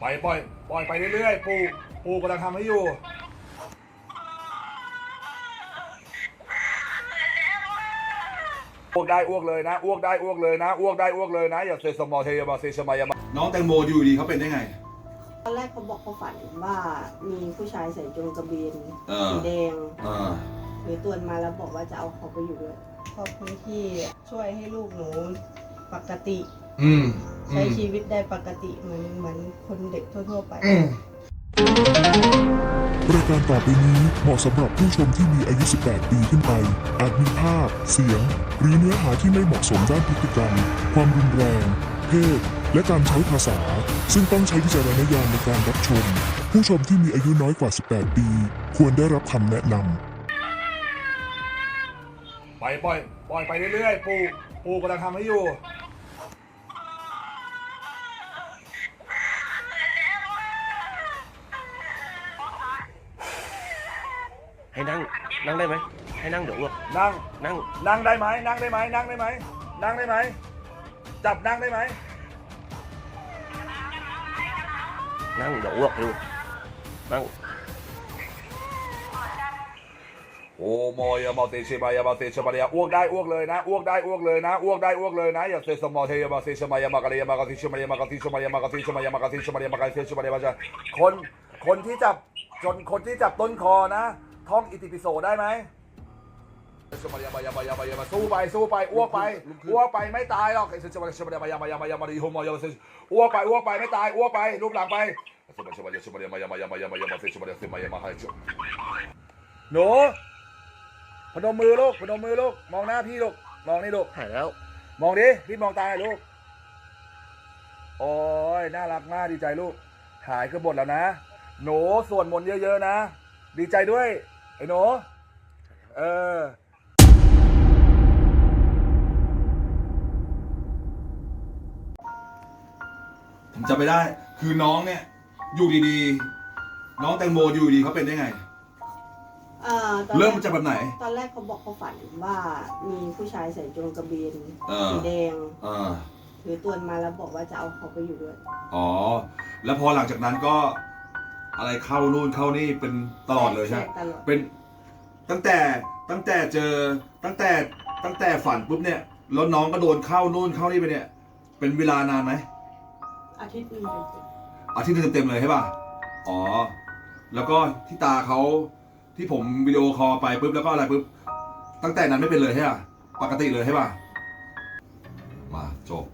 ปล่อยปล่อยปล่อยไปเรื่อยๆ ปูปูกำลังทำให้อยู่อ้วกได้อ้วกเลยนะอ้วกได้อ้วกเลยนะอ้วกได้อ้วกเลยนะอย่าเซสมอเทยามาเซชมายามาน้องแตงโมอยู่ดีเขาเป็นได้ไง ตอนแรกเขาบอกเขาฝันว่ามีผู้ชายใส่จงกระเบนเออ สีแดงอ่าถือตัวนมาแล้วบอกว่าจะเอาเขาไปอยู่ด้วย ขอบคุณที่ช่วยให้ลูกหนูปกติ อืม ใช้ชีวิตได้ปกติเหมือนเหมือนคนเด็กทั่วๆไป อืมรายการต่อไปนี้เหมาะสำหรับผู้ชมที่มีอายุ 18 ปีขึ้นไป อาจมีภาพ เสียง หรือเนื้อหาที่ไม่เหมาะสมด้านพฤติกรรม ความรุนแรง เพศ และการใช้ภาษา ซึ่งต้องใช้วิจารณญาณในการรับชม ผู้ชมที่มีอายุน้อยกว่า 18 ปี ควรได้รับคำแนะนำ ปล่อยปล่อยปล่อยไปเรื่อยๆ ปูปูกำลังทำให้อยู่ ให้นั่งนั่งได้ไหมให้นั่งเดี๋ยวอ้วกนั่ง นั่งนั่งได้ไหมนั่งได้ไหมนั่งได้ไหมนั่งได้ไหมจับนั่งได้ไหมนั่งเดี๋ยวอ้วกดูนั่งโอ้โมยามาเตชมายามาเตชมายาอ้วกได้อ้วกเลยนะอ้วกได้อ้วกเลยนะอ้วกได้อ้วกเลยนะอย่าเซสมอเทยามาเซชมายามากะเลยามากะติชมายามากะติชมายามากะติชมายามากะติชมายามากะติชมายามากะคนคนที่จับจนคนที่จับต้นคอนะ ท่องอิติปิโสได้ไหมชมายามายามายามายามาสู้ไปสู้ไปอ้วกไปอ้วกไปไม่ตายหรอกไอ้ชมายชมายามายามายามายามาดิโฮมายามาอ้วกไปอ้วกไปไม่ตายอ้วกไปรูปหลังไปชมายชมายชมายามายามายามายามายามาเซชมายาเซมายามาให้หนูพนมมือลูกพนมมือลูกมองหน้าพี่ลูกมองนี่ลูกหายแล้ว มองดิพี่มองตาหน่อยลูกโอ้ยน่ารักมากดีใจลูกหายก็บทแล้วนะ หนูส่วนมนต์เยอะๆนะ ดีใจด้วย ไอ้หนูเออผมจำไม่ได้ คือน้องเนี่ยอยู่ดีๆ น้องแตงโมอยู่ดีเขาเป็นได้ไง อ่าตอนแเริ่มมาจากแบบไหน ตอนแรกเขาบอกเขาฝันว่ามีผู้ชายใส่จงกระเบนเออ สีแดงอ่าถือตัวนมาแล้วบอกว่าจะเอาเขาไปอยู่ด้วย อ๋อ แล้วพอหลังจากนั้นก็ อะไรเข้านู่นเข้านี่เป็นตลอดเลยใช่ไหมตลอดเป็นตั้งแต่ตั้งแต่เจอตั้งแต่ตั้งแต่ฝันปุ๊บเนี่ยแล้วน้องก็โดนเข้านู่นเข้านี่ไปเนี่ย เป็นเวลานานไหมอาทิตย์หนึงเต็มอาทิตย์หนึงเต็มๆเลยใช่ป่ะอ๋อ แล้วก็ที่ตาเขาที่ผมวิดีโอคอลไปปุ๊บแล้วก็อะไรปุ๊บตั้งแต่นั้นไม่เป็นเลยใช่ป่ะปกติเลยใช่ป่ะมาจบ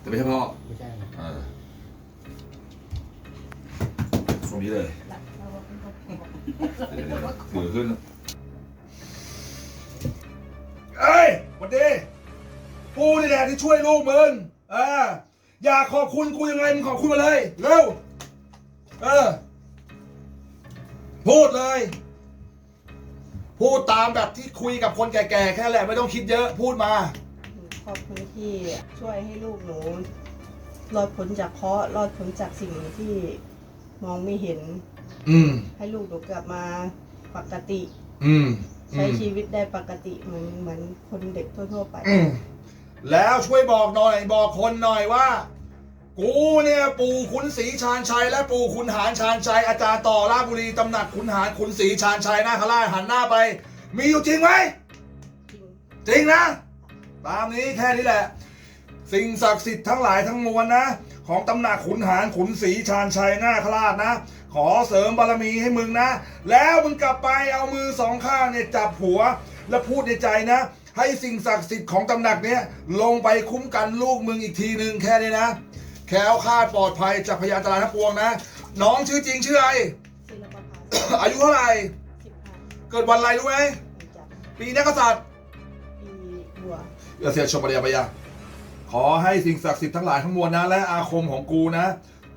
แต่ไม่ใช่พ่อไม่ใช่นะเออ ตรงนี้เลยๆแล้วแล้วก็เดี๋ยวๆถือขึ้นเอ้ยวันดีกูนี่แหละที่ช่วยลูกมึงเอออยากขอบคุณกูยังไงมึงขอบคุณมาเลยเร็วเออพูดเลย พูดตามแบบที่คุยกับคนแก่ๆแค่นั้นแหละไม่ต้องคิดเยอะพูดมา ขอบคุณที่ช่วยให้ลูกหนูรอดพ้นจากเคราะห์รอดพ้นจากสิ่งที่ มองไม่เห็น อืม ให้ลูกหนูกลับมาปกติ อืมใช้ชีวิตได้ปกติเหมือนเหมือนคนเด็กทั่วๆไป อืมแล้วช่วยบอกหน่อย บอกคนหน่อยว่า กูเนี่ยปู่ขุนศรีชาญชัยและปู่ขุนหารชาญชัยอาจารย์ต่อราชบุรีตำหนักขุนหารขุนศรีชาญชัยนาคราชหันหน้าไป มีอยู่จริงไหมจริงจริงนะ ตามนี้แค่นี้แหละ สิ่งศักดิ์สิทธิ์ทั้งหลายทั้งมวลนะ ของตำหนักขุนหารขุนศรีชาญชัยนาคราชนะ ขอเสริมบารมีให้มึงนะ แล้วมึงกลับไปเอามือสองข้างเนี่ยจับหัว แล้วพูดในใจนะ ให้สิ่งศักดิ์สิทธิ์ของตำหนักเนี้ยลงไปคุ้มกันลูกมึงอีกทีหนึ่งแค่นี้นะ แคล้วคลาดปลอดภัยจากพยานอันตรายทั้งปวงนะ น้องชื่อจริงชื่ออะไร ศิลปภาอายุเท่าไหร่สิบห้าเกิดวันอะไรรู้ไหมจัดปีนักกษัตริย์ปีบัวเอเสี ขอให้สิ่งศักดิ์สิทธิ์ทั้งหลายทั้งมวลนะ และอาคมของกูนะ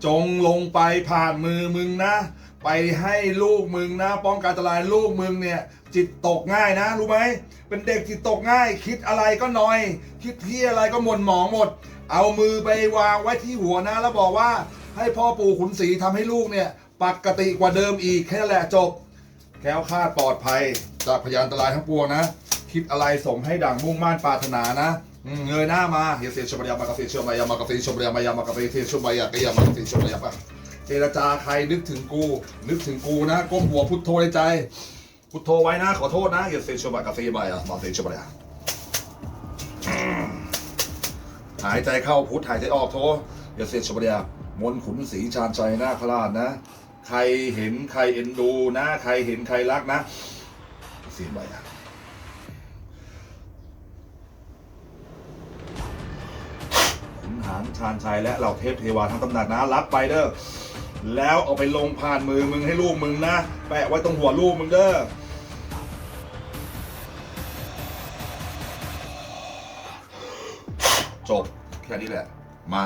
จงลงไปผ่านมือมึงนะ ไปให้ลูกมึงนะ ป้องกันอันตรายลูกมึงเนี่ย จิตตกง่ายนะ รู้ไหมเป็นเด็กจิตตกง่าย คิดอะไรก็นอย คิดที่อะไรก็หม่นหมองหมด เอามือไปวางไว้ที่หัวนะ แล้วบอกว่าให้พ่อปู่ขุนศรีทำให้ลูกเนี่ยปกติกว่าเดิมอีกแค่แหละจบแค้วคลาดปลอดภัย จากพยานอันตรายทั้งปวงนะ คิดอะไรส่งให้ดั่งมุ่งมั่นปรารถนานะ เงยหน้ามาเฮเซชมายามากาเซชมายามากาเซชมายามายามากาเซชมายากยามากาเซชมายามะเจรจาใครนึกถึงกู นึกถึงกูนะก้มหัวพุทโธในใจ พุทโธไว้นะ ขอโทษนะเฮเซชมายากาเซมายามาเซชมายาหายใจเข้าพุทหายใจออกโธเฮเซชมายามนขุนศรีชาญชัยนาคราชนะ ใครเห็นใครเอ็นดูนะ ใครเห็นใครรักนะเสียไปอะ ขุน หารชาญชัยและเหล่าเทพเทวาทั้งตำหนักนะรับไปเด้อแล้วเอาไปลงผ่านมือมึงให้ลูกมึงนะ แปะไว้ตรงหัวลูกมึงเด้อจบแค่นี้แหละ มา